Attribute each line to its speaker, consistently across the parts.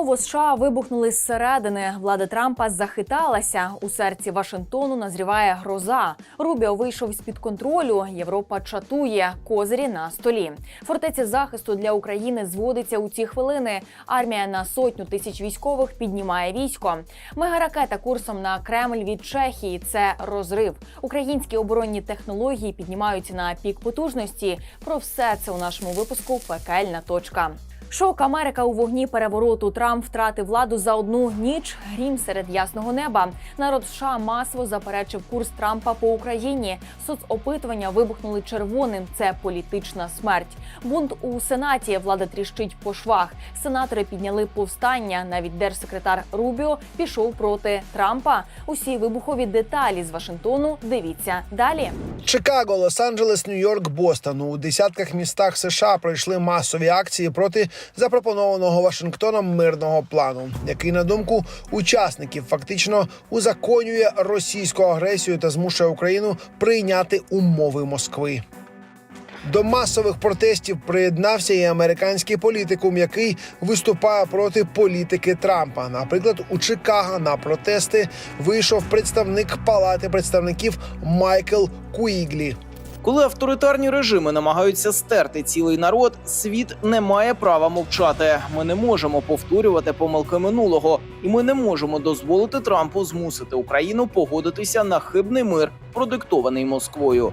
Speaker 1: Терміново США вибухнули зсередини. Влада Трампа захиталася. У серці Вашингтону назріває гроза. Рубіо вийшов з під контролю. Європа чатує козирі на столі. Фортеця захисту для України зводиться у ці хвилини. Армія на сотню тисяч військових піднімає військо. Мегаракета курсом на Кремль від Чехії. Це розрив. Українські оборонні технології піднімаються на пік потужності. Про все це у нашому випуску Пекельна точка. Шок Америка у вогні перевороту. Трамп втратив владу за одну ніч. Грім серед ясного неба. Народ США масово заперечив курс Трампа по Україні. Соцопитування вибухнули червоним. Це політична смерть. Бунт у сенаті. Влада тріщить по швах. Сенатори підняли повстання. Навіть держсекретар Рубіо пішов проти Трампа. Усі вибухові деталі з Вашингтону. Дивіться далі.
Speaker 2: Чикаго, Лос-Анджелес, Нью-Йорк, Бостон. У десятках містах США пройшли масові акції проти запропонованого Вашингтоном мирного плану, який, на думку учасників, фактично узаконює російську агресію та змушує Україну прийняти умови Москви. До масових протестів приєднався і американський політикум, який виступає проти політики Трампа. Наприклад, у Чикаго на протести вийшов представник Палати представників Майкл Куіглі.
Speaker 3: Коли авторитарні режими намагаються стерти цілий народ, світ не має права мовчати. Ми не можемо повторювати помилки минулого, і ми не можемо дозволити Трампу змусити Україну погодитися на хибний мир, продиктований Москвою.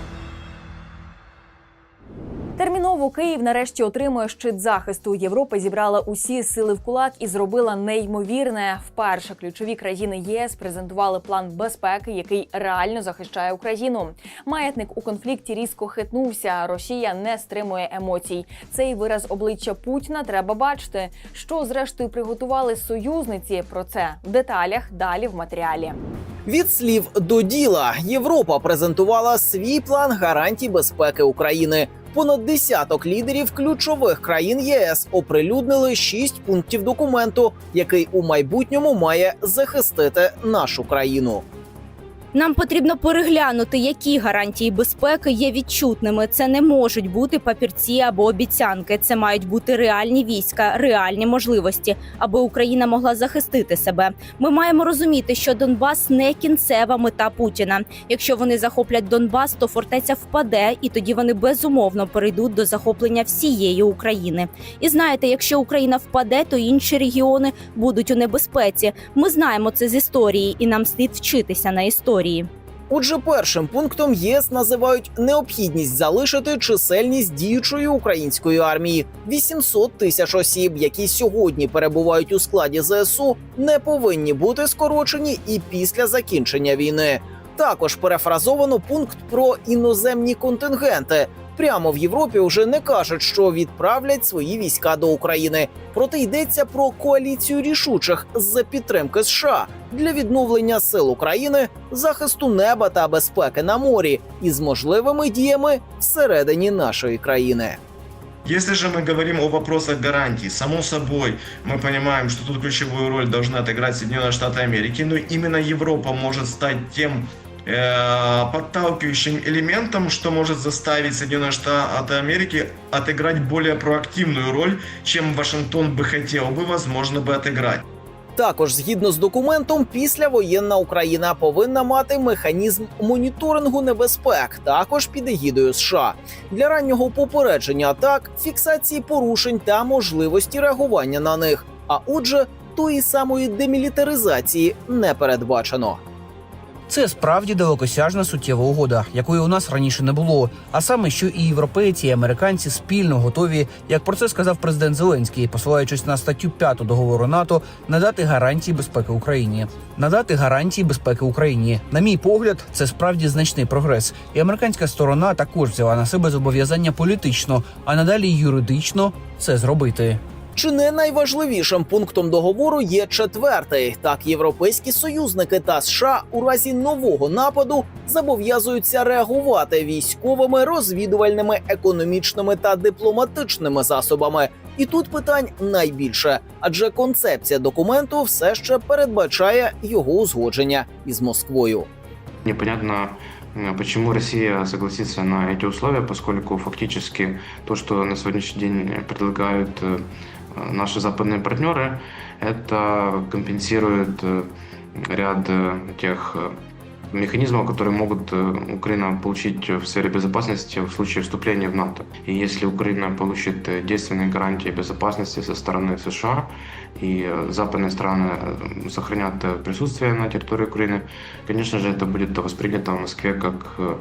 Speaker 1: Терміново Київ нарешті отримує щит захисту. Європа зібрала усі сили в кулак і зробила неймовірне. Вперше ключові країни єС презентували план безпеки, який реально захищає Україну. Маятник у конфлікті різко хитнувся. Росія не стримує емоцій. Цей вираз обличчя Путіна треба бачити. Що зрештою приготували союзниці? Про це в деталях далі в матеріалі.
Speaker 3: Від слів до діла Європа презентувала свій план гарантій безпеки України. Понад десяток лідерів ключових країн ЄС оприлюднили шість пунктів документу, який у майбутньому має захистити нашу країну.
Speaker 4: Нам потрібно переглянути, які гарантії безпеки є відчутними. Це не можуть бути папірці або обіцянки. Це мають бути реальні війська, реальні можливості, аби Україна могла захистити себе. Ми маємо розуміти, що Донбас не кінцева мета Путіна. Якщо вони захоплять Донбас, то фортеця впаде, і тоді вони безумовно перейдуть до захоплення всієї України. І знаєте, якщо Україна впаде, то інші регіони будуть у небезпеці. Ми знаємо це з історії, і нам слід вчитися на історії.
Speaker 3: Отже, першим пунктом ЄС називають необхідність залишити чисельність діючої української армії 800 тисяч осіб, які сьогодні перебувають у складі ЗСУ, не повинні бути скорочені і після закінчення війни. Також перефразовано пункт про іноземні контингенти Прямо в Європі вже не кажуть, що відправлять свої війська до України. Проте йдеться про коаліцію рішучих з підтримки США для відновлення сил України, захисту неба та безпеки на морі із можливими діями всередині нашої країни.
Speaker 5: Если же мы говорим о вопросах гарантий, само собой мы понимаем, что тут ключевую роль должны отыграть Соединенные Штаты Америки, но именно Европа может стать тем э, подталкивающим элементом, что может заставить Соединенные Штаты Америки отыграть более проактивную роль, чем Вашингтон бы хотел бы, возможно, бы отыграть.
Speaker 3: Також, згідно з документом, післявоєнна Україна повинна мати механізм моніторингу небезпек, також під егідою США для раннього попередження атак, фіксації порушень та можливості реагування на них. А отже, тої самої демілітаризації не передбачено.
Speaker 6: Це справді далекосяжна суттєва угода, якої у нас раніше не було. А саме, що і європейці, і американці спільно готові, як про це сказав президент Зеленський, посилаючись на статтю 5 договору НАТО, надати гарантії безпеки Україні. Надати гарантії безпеки Україні. На мій погляд, це справді значний прогрес. І американська сторона також взяла на себе зобов'язання політично, а надалі юридично це зробити.
Speaker 3: Чи не найважливішим пунктом договору є четвертий. Так, європейські союзники та США у разі нового нападу зобов'язуються реагувати військовими, розвідувальними, економічними та дипломатичними засобами. І тут питань найбільше, адже концепція документу все ще передбачає його узгодження із Москвою.
Speaker 7: Непонятно, э, почему Россия согласится на эти условия, поскольку фактически то, что на сегодняшний день предлагают э, наши западные партнеры, это компенсирует э, ряд э, тех э, механизмов, которые могут э, Украина получить в сфере безопасности в случае вступления в НАТО. И если Украина получит э, действенные гарантии безопасности со стороны США, и э, западные страны э, сохранят э, присутствие на территории Украины, конечно же, это будет воспринято в Москве как э,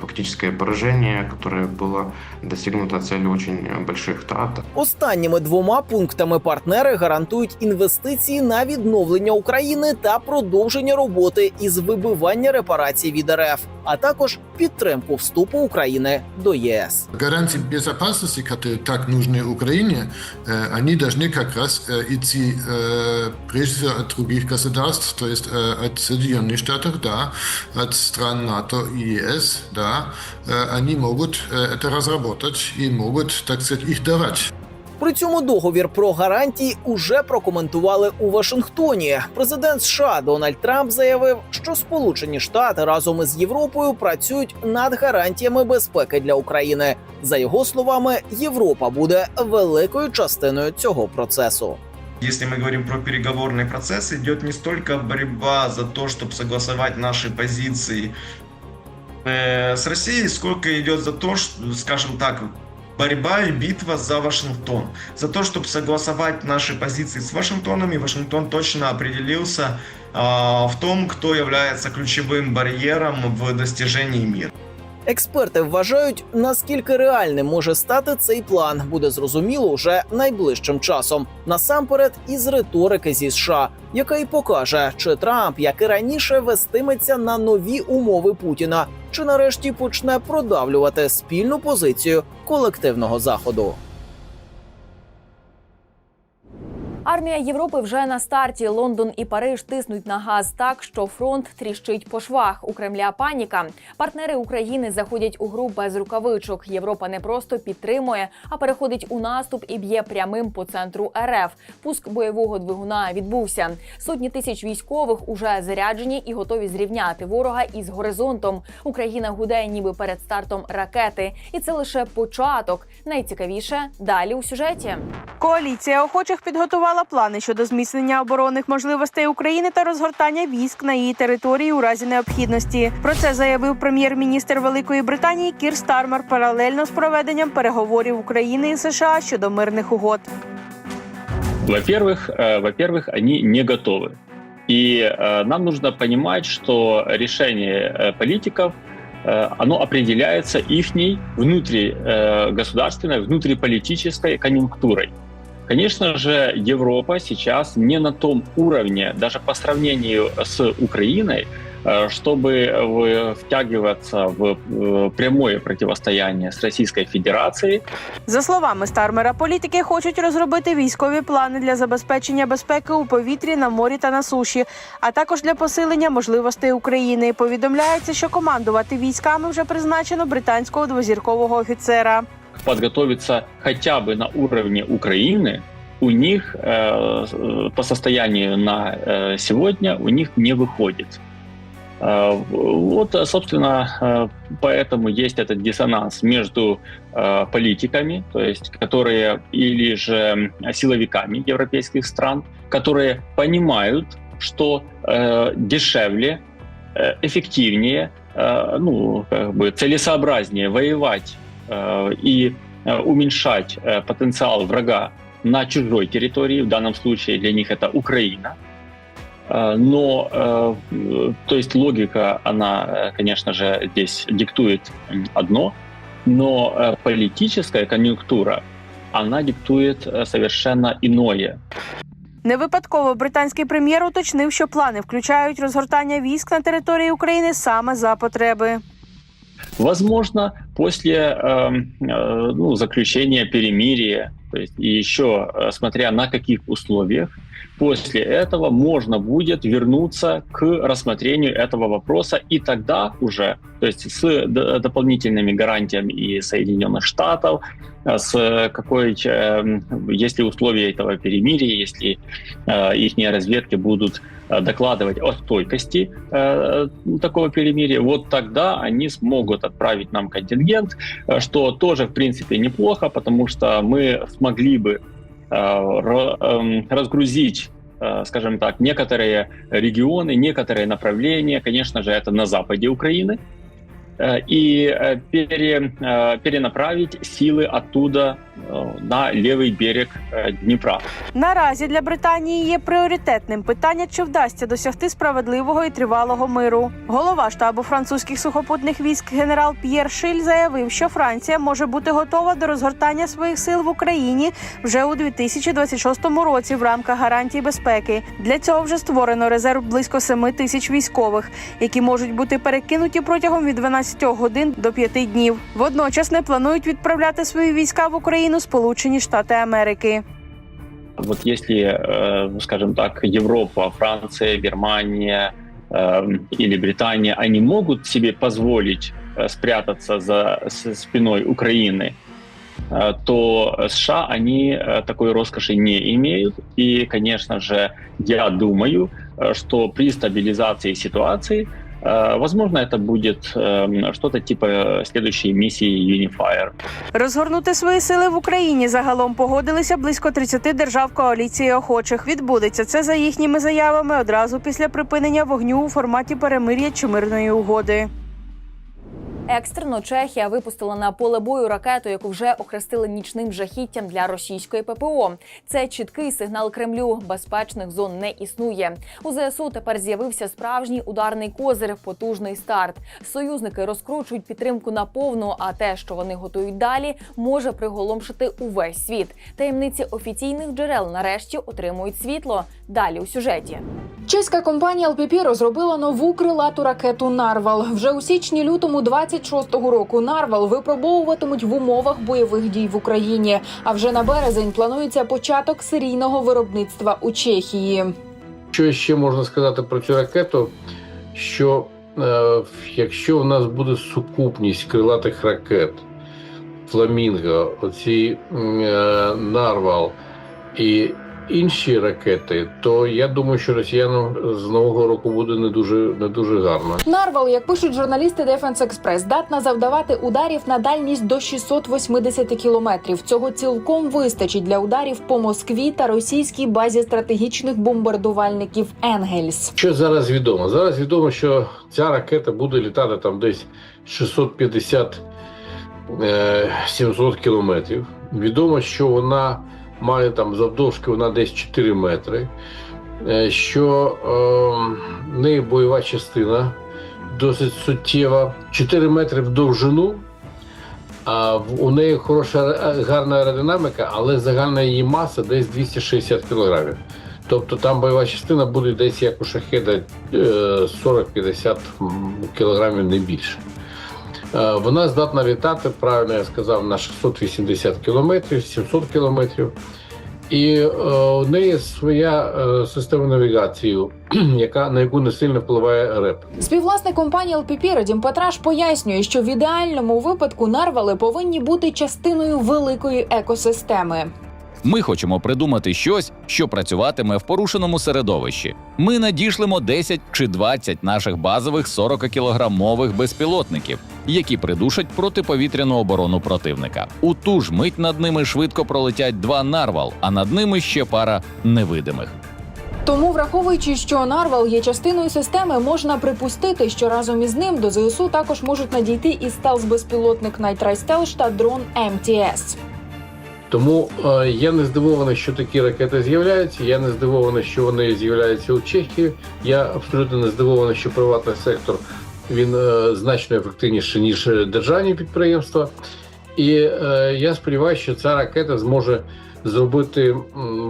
Speaker 7: фактическое поражение, которое было достигнуто целью очень э, больших трат.
Speaker 3: Останніми двома пунктами партнери гарантують інвестиції на відновлення України та продовження роботи із вибивання репарацій від РФ, а також підтримку вступу України до ЄС.
Speaker 8: Гарантии безопасности, которые так нужны Украине, э, они должны как раз э, идти э, прежде всего от других государств, то есть э, от Соединенных Штатов, да, от стран НАТО и ЕС, да, Э, они могут э, это разработать и могут, так сказать, их давать.
Speaker 3: При цьому договір про гарантії уже прокоментували у Вашингтоні. Президент США Дональд Трамп заявив, що Сполучені Штати разом із Європою працюють над гарантіями безпеки для України. За його словами, Європа буде великою частиною цього процесу.
Speaker 5: Если мы говорим про переговорный процесс, идет не столько борьба за то, чтобы согласовать наши позиции э, с Россией, сколько идет за то, что, скажем так, борьба и битва за Вашингтон. За то, чтобы согласовать наши позиции с Вашингтоном, и Вашингтон точно определился а, в том, кто является ключевым барьером в достижении мира.
Speaker 3: Експерти вважають, наскільки реальним може стати цей план, буде зрозуміло уже найближчим часом. Насамперед, із риторики зі США, яка й покаже, чи Трамп, як і раніше, вестиметься на нові умови Путіна, чи нарешті почне продавлювати спільну позицію колективного заходу.
Speaker 1: Армія Європи вже на старті. Лондон і Париж тиснуть на газ так, що фронт тріщить по швах. У Кремля паніка. Партнери України заходять у гру без рукавичок. Європа не просто підтримує, а переходить у наступ і б'є прямим по центру РФ. Пуск бойового двигуна відбувся. Сотні тисяч військових уже заряджені і готові зрівняти ворога із горизонтом. Україна гуде ніби перед стартом ракети, і це лише початок. Найцікавіше далі у сюжеті.
Speaker 9: Коаліція охочих підготувала плани щодо зміцнення оборонних можливостей України та розгортання військ на її території у разі необхідності. Про це заявив прем'єр-міністр Великої Британії Кір Стармер паралельно з проведенням переговорів України і США щодо мирних угод.
Speaker 10: Во-первых, э, во-первых, они не готовы. И э, нам нужно понимать, что решение э, политиков э, оно определяется ихней внутригосударственной, внутриполитической конъюнктурой. Конечно же, Европа сейчас не на том уровне, даже по сравнению с Украиной, э, чтобы э, втягиваться в э, прямое противостояние с Российской Федерацией.
Speaker 9: За словами Стармера, політики хочуть розробити військові плани для забезпечення безпеки у повітрі, на морі та на суші, а також для посилення можливостей України. Повідомляється, що командувати військами вже призначено британського двозіркового офіцера.
Speaker 10: Подготовиться хотя бы на уровне Украины, у них э, по состоянию на э, сегодня у них не выходит. Э, Вот, собственно, э, поэтому есть этот диссонанс между э, политиками, то есть которые или же силовиками европейских стран, которые понимают, что э, дешевле, эффективнее, ну, как бы целесообразнее воевать и э, уменьшать э, потенциал врага на чужой территории, в данном случае для них это Украина. Э, Но, э, э, то есть логика, она, э, конечно же, здесь диктует м, одно, но э, политическая конъюнктура, она диктует э, совершенно иное.
Speaker 9: Не випадково британський прем'єр уточнив, що плани включають розгортання військ на території України саме за потреби.
Speaker 10: Возможно, после э, э, ну, заключения перемирия, то есть и еще э, смотря на каких условиях, после этого можно будет вернуться к рассмотрению этого вопроса, и тогда уже, то есть с дополнительными гарантиями и Соединенных Штатов, э, с какой, э, если условия этого перемирия, если их разведки будут докладывать о стойкости такого перемирия, вот тогда они смогут отправить нам контингент, э, что тоже в принципе неплохо, потому что мы смогли бы э, ра- эм, разгрузить э, скажем так, некоторые регионы, некоторые направления, конечно же, это на западе Украины, э, и э, пере, э, перенаправить силы оттуда э, на левый берег э, Днепра.
Speaker 9: Наразі для Британії є пріоритетним питання, чи вдасться досягти справедливого і тривалого миру. Голова штабу французьких сухопутних військ генерал П'єр Шиль заявив, що Франція може бути готова до розгортання своїх сил в Україні вже у 2026 році в рамках гарантій безпеки. Для цього вже створено резерв близько 7 тисяч військових, які можуть бути перекинуті протягом від 12 годин до 5 днів. Водночас не планують відправляти свої війська в Україну Сполучені Штати Америки.
Speaker 10: Вот если, э, скажем так, Европа, Франция, Германия э, или Британия, они могут себе позволить э, спрятаться за с- спиной Украины, э, то США, они э, такой роскоши не имеют. И, конечно же, я думаю, э, что при стабилизации ситуации э, Возможно, это будет э, что-то типа следующей миссии Unifier.
Speaker 9: Розгорнути свої сили в Україні загалом погодилися близько 30 держав коаліції охочих. Відбудеться це за їхніми заявами одразу після припинення вогню у форматі перемир'я чи мирної угоди.
Speaker 1: Екстрено Чехія випустила на поле бою ракету, яку вже охрестили нічним жахіттям для російської ППО. Це чіткий сигнал Кремлю. Безпечних зон не існує. У ЗСУ тепер з'явився справжній ударний козир, потужний старт. Союзники розкручують підтримку на повну. А те, що вони готують далі, може приголомшити увесь світ. Таємниці офіційних джерел нарешті отримують світло. Далі у сюжеті.
Speaker 11: Чеська компанія LPP розробила нову крилату ракету Нарвал. Вже у січні-лютому 26-го року Нарвал випробовуватимуть в умовах бойових дій в Україні. А вже на березень планується початок серійного виробництва у Чехії.
Speaker 12: Що ще можна сказати про цю ракету? Що е, якщо в нас буде сукупність крилатих ракет, Фламінго, оці е, Нарвал і інші ракети, то я думаю, що росіянам з нового року буде не дуже не дуже гарно.
Speaker 11: Нарвал, як пишуть журналісти Defense Express, здатна завдавати ударів на дальність до 680 кілометрів. Цього цілком вистачить для ударів по Москві та російській базі стратегічних бомбардувальників Енгельс.
Speaker 12: Що зараз відомо? Зараз відомо, що ця ракета буде літати там десь 650 е, 700 кілометрів. Відомо, що вона має там завдовжки вона десь 4 метри, е, що е, в неї бойова частина досить суттєва, 4 метри в довжину. А у неї хороша е, гарна аеродинаміка, але загальна її маса десь 260 кілограмів. Тобто там бойова частина буде десь як у шахеда е, 40-50 кілограмів не більше. Е, Вона здатна літати, правильно я сказав, на 680 кілометрів, 700 кілометрів. І е, у неї своя е, система навігації, яка, на яку не сильно впливає РЕП.
Speaker 11: Співвласник компанії LPP Радім Петраш пояснює, що в ідеальному випадку нарвали повинні бути частиною великої екосистеми.
Speaker 13: Ми хочемо придумати щось, що працюватиме в порушеному середовищі. Ми надішлемо 10 чи 20 наших базових 40-кілограмових безпілотників, які придушать протиповітряну оборону противника. У ту ж мить над ними швидко пролетять два нарвал, а над ними ще пара невидимих.
Speaker 11: Тому, враховуючи, що нарвал є частиною системи, можна припустити, що разом із ним до ЗСУ також можуть надійти і стелс-безпілотник Night Rise та дрон МТС.
Speaker 12: Тому е, я не здивований, що такі ракети з'являються. Я не здивований, що вони з'являються у Чехії. Я абсолютно не здивований, що приватний сектор він е, значно ефективніший ніж державні підприємства. І е, я сподіваюся, що ця ракета зможе зробити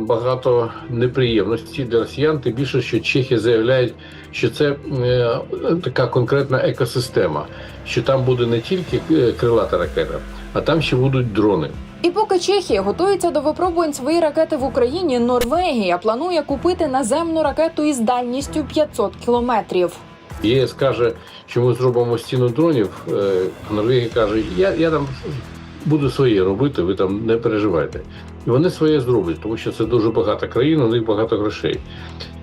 Speaker 12: багато неприємностей для росіян. Тим більше, що Чехи заявляють, що це е, така конкретна екосистема, що там буде не тільки е, крилата ракета, а там ще будуть дрони.
Speaker 11: І поки Чехія готується до випробувань своєї ракети в Україні, Норвегія планує купити наземну ракету із дальністю 500 кілометрів.
Speaker 12: ЄС каже, що ми зробимо стіну дронів. е, Норвегія каже, я, я там буду своє робити, ви там не переживайте. І вони своє зроблять, тому що це дуже багата країна, у них багато грошей.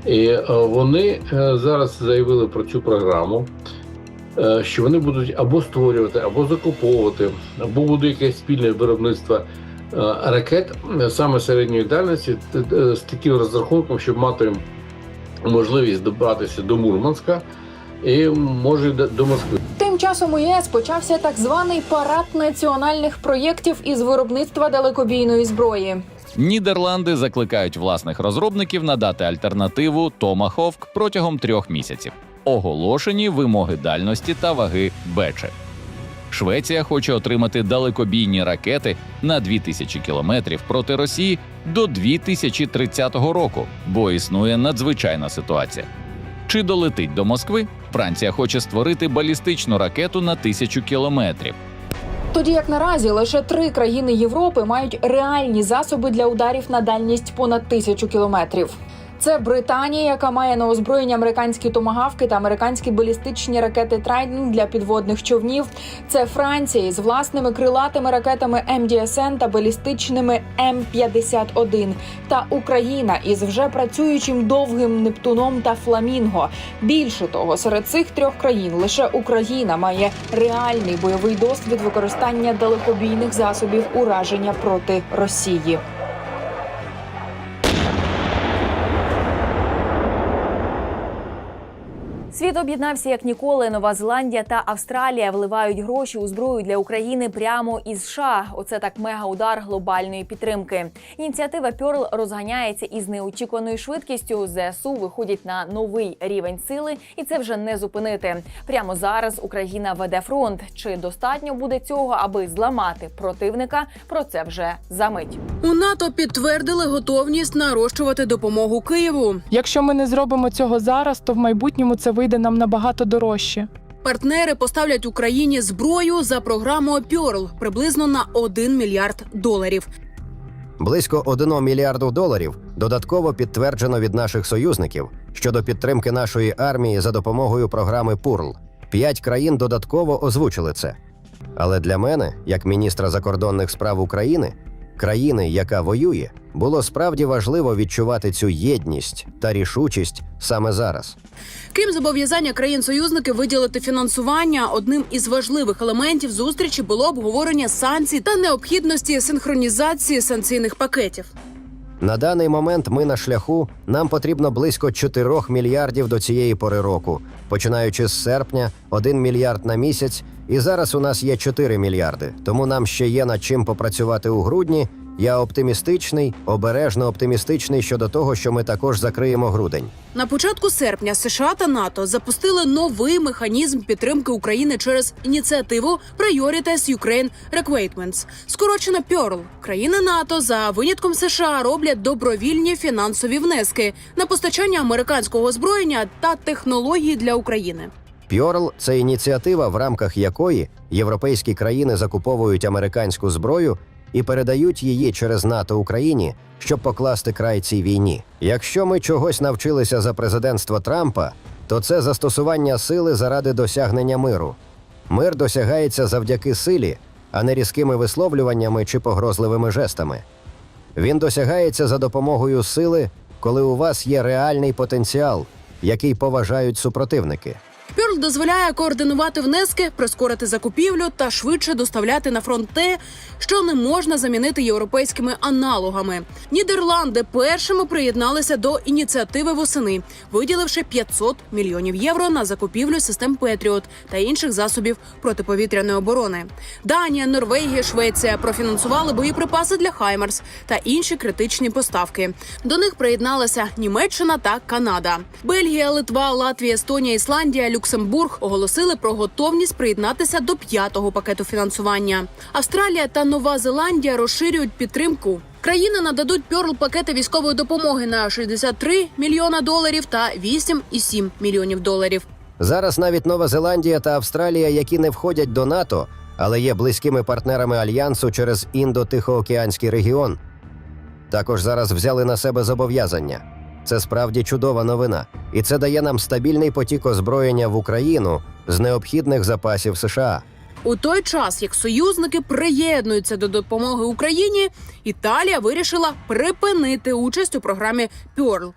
Speaker 12: І е, вони е, зараз заявили про цю програму, що вони будуть або створювати, або закуповувати, або буде якесь спільне виробництво е, ракет е, саме середньої дальності з таким розрахунком, щоб мати можливість добратися до Мурманська і може до до Москви.
Speaker 11: Тим часом у ЄС почався так званий парад національних проєктів із виробництва далекобійної зброї.
Speaker 13: Нідерланди закликають власних розробників надати альтернативу Томаховк протягом трьох місяців. Оголошені вимоги дальності та ваги Бече. Швеція хоче отримати далекобійні ракети на 2000 кілометрів проти Росії до 2030 року, бо існує надзвичайна ситуація. Чи долетить до Москви? Франція хоче створити балістичну ракету на тисячу кілометрів.
Speaker 11: Тоді як наразі лише три країни Європи мають реальні засоби для ударів на дальність понад тисячу кілометрів. Це Британія, яка має на озброєнні американські томагавки та американські балістичні ракети Трайден для підводних човнів. Це Франція із власними крилатими ракетами МДСН та балістичними М-51. Та Україна із вже працюючим довгим Нептуном та Фламінго. Більше того, серед цих трьох країн лише Україна має реальний бойовий досвід використання далекобійних засобів ураження проти Росії.
Speaker 1: Світ об'єднався як ніколи. Нова Зеландія та Австралія вливають гроші у зброю для України прямо із США. Оце так мегаудар глобальної підтримки. Ініціатива Пьорл розганяється із неочікуваною швидкістю. ЗСУ виходять на новий рівень сили, і це вже не зупинити. Прямо зараз Україна веде фронт. Чи достатньо буде цього, аби зламати противника? Про це вже за мить.
Speaker 14: У НАТО підтвердили готовність нарощувати допомогу Києву.
Speaker 15: Якщо ми не зробимо цього зараз, то в майбутньому це вийде нам набагато дорожче.
Speaker 14: Партнери поставлять Україні зброю за програмою Пьорл приблизно на 1 мільярд доларів.
Speaker 16: Близько 1 мільярду доларів додатково підтверджено від наших союзників щодо підтримки нашої армії за допомогою програми ПУРЛ. П'ять країн додатково озвучили це. Але для мене, як міністра закордонних справ України, країни, яка воює, було справді важливо відчувати цю єдність та рішучість саме зараз.
Speaker 14: Крім зобов'язання країн-союзників виділити фінансування, одним із важливих елементів зустрічі було обговорення санкцій та необхідності синхронізації санкційних пакетів.
Speaker 16: На даний момент ми на шляху. Нам потрібно близько 4 мільярдів до цієї пори року, починаючи з серпня, 1 мільярд на місяць, і зараз у нас є 4 мільярди. Тому нам ще є над чим попрацювати у грудні. Я оптимістичний, обережно оптимістичний щодо того, що ми також закриємо грудень.
Speaker 14: На початку серпня США та НАТО запустили новий механізм підтримки України через ініціативу Priorities Ukraine Requirements, скорочено PEARL. Країни НАТО за винятком США роблять добровільні фінансові внески на постачання американського озброєння та технології для України.
Speaker 16: Пьорл це ініціатива, в рамках якої європейські країни закуповують американську зброю і передають її через НАТО Україні, щоб покласти край цій війні. Якщо ми чогось навчилися за президентства Трампа, то це застосування сили заради досягнення миру. Мир досягається завдяки силі, а не різкими висловлюваннями чи погрозливими жестами. Він досягається за допомогою сили, коли у вас є реальний потенціал, який поважають супротивники.
Speaker 14: Пьорл дозволяє координувати внески, прискорити закупівлю та швидше доставляти на фронт те, що не можна замінити європейськими аналогами. Нідерланди першими приєдналися до ініціативи восени, виділивши 500 мільйонів євро на закупівлю систем Петріот та інших засобів протиповітряної оборони. Данія, Норвегія, Швеція профінансували боєприпаси для Хаймерс та інші критичні поставки. До них приєдналися Німеччина та Канада. Бельгія, Литва, Латвія, Естонія, Ісландія, Люксембург оголосили про готовність приєднатися до п'ятого пакету фінансування. Австралія та Нова Зеландія розширюють підтримку. Країни нададуть пьорл пакети військової допомоги на 63 мільйона доларів та 8,7 мільйонів доларів.
Speaker 16: Зараз навіть Нова Зеландія та Австралія, які не входять до НАТО, але є близькими партнерами альянсу через індо-тихоокеанський регіон, також зараз взяли на себе зобов'язання. Це справді чудова новина, і це дає нам стабільний потік озброєння в Україну з необхідних запасів США.
Speaker 14: У той час, як союзники приєднуються до допомоги Україні, Італія вирішила припинити участь у програмі Пьорл.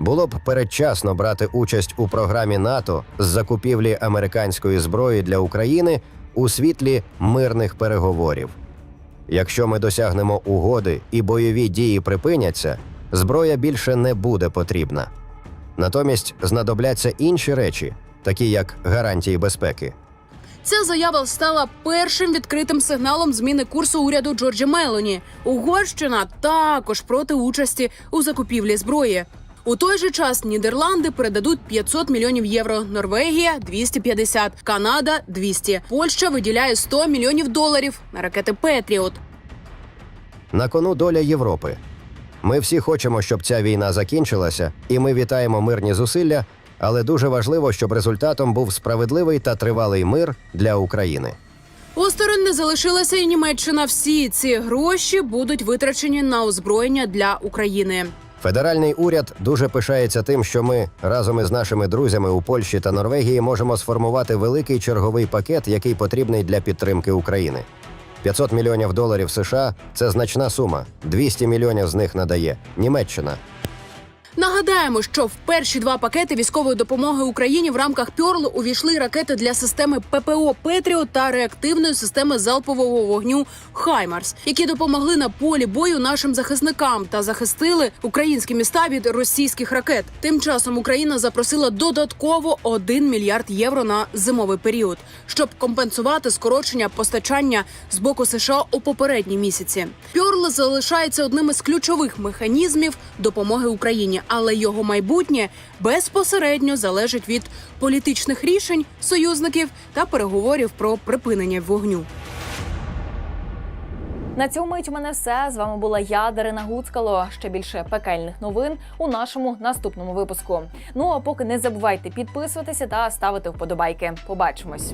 Speaker 16: Було б передчасно брати участь у програмі НАТО з закупівлі американської зброї для України у світлі мирних переговорів. Якщо ми досягнемо угоди і бойові дії припиняться, зброя більше не буде потрібна. Натомість знадобляться інші речі, такі як гарантії безпеки.
Speaker 14: Ця заява стала першим відкритим сигналом зміни курсу уряду Джорджі Мелоні. Угорщина також проти участі у закупівлі зброї. У той же час Нідерланди передадуть 500 мільйонів євро, Норвегія 250, Канада 200. Польща виділяє 100 мільйонів доларів на ракети Петріот.
Speaker 16: На кону доля Європи. Ми всі хочемо, щоб ця війна закінчилася, і ми вітаємо мирні зусилля, але дуже важливо, щоб результатом був справедливий та тривалий мир для України.
Speaker 14: Осторонь не залишилася і Німеччина. Всі ці гроші будуть витрачені на озброєння для України.
Speaker 16: Федеральний уряд дуже пишається тим, що ми разом із нашими друзями у Польщі та Норвегії можемо сформувати великий черговий пакет, який потрібний для підтримки України. 500 мільйонів доларів США це значна сума. 200 мільйонів з них надає Німеччина.
Speaker 14: Нагадаємо, що в перші два пакети військової допомоги Україні в рамках Пьорл увійшли ракети для системи ППО Петріо та реактивної системи залпового вогню Хаймарс, які допомогли на полі бою нашим захисникам та захистили українські міста від російських ракет. Тим часом Україна запросила додатково 1 мільярд євро на зимовий період, щоб компенсувати скорочення постачання з боку США у попередні місяці. Пьорл залишається одним із ключових механізмів допомоги Україні, але його майбутнє безпосередньо залежить від політичних рішень союзників та переговорів про припинення вогню.
Speaker 1: На цьому мить у мене все. З вами була я, Дарина Гуцкало. Ще більше пекельних новин у нашому наступному випуску. Ну а поки не забувайте підписуватися та ставити вподобайки. Побачимось.